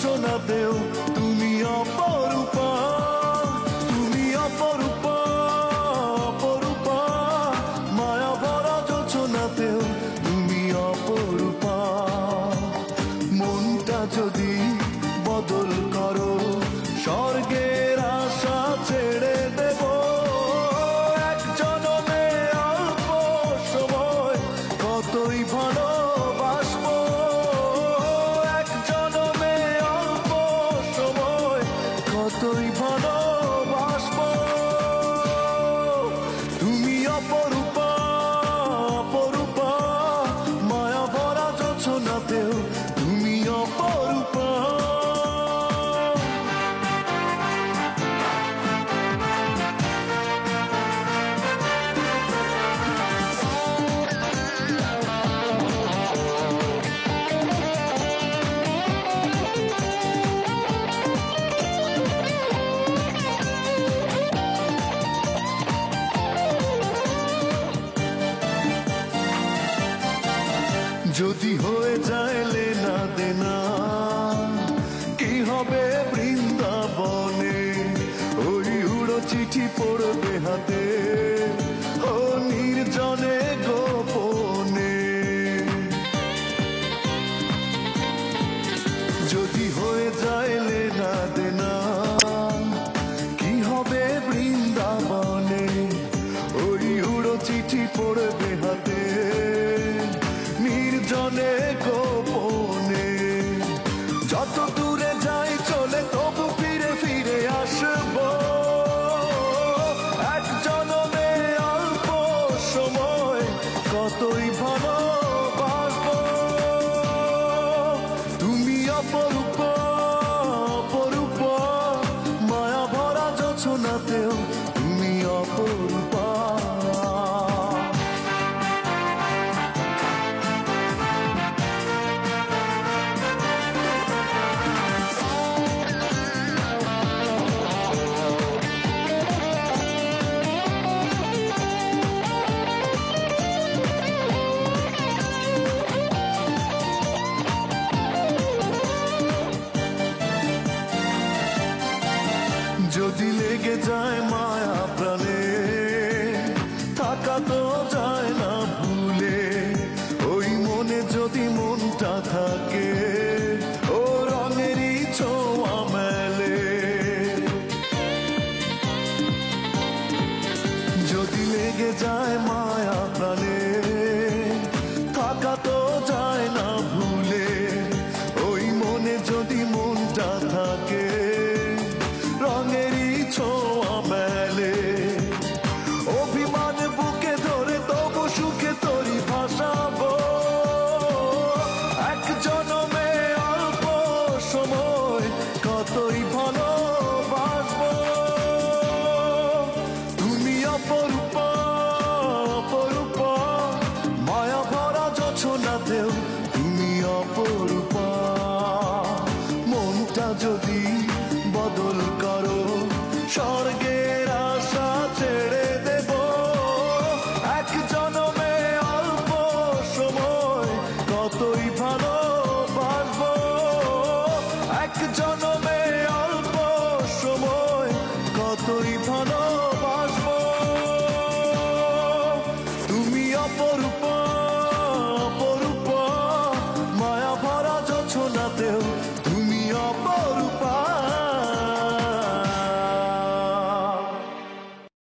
যোচনাতেও তুমি অপরূপা তুমি অপরূপা অপরূপা মায়া ভরা যোচনাতেও তুমি অপরূপা মনটা যদি বদল করো স্বর্গের যদি হয়ে যায় লেনা দেনা কি হবে বৃন্দাবনে? ওই উড়ো চিঠি পড়বে হাতে। দূরে যাই চলে, তবু ফিরে ফিরে আসব। এক জনমে অল্প সময়, কতই ভালোবাসবো। তুমি অপরূপ অপরূপ যায় মায়া প্রাণে থাকা তো যায় না ভুলে। ওই মনে যদি মনটা থাকে, ও রঙেরই ছোঁয়া যদি লেগে যায় মায়া বদল করো স্বর্গের আশা ছেড়ে দেব। এক জনমে অল্প সময় কতই ভালোবাসবো। এক জনমে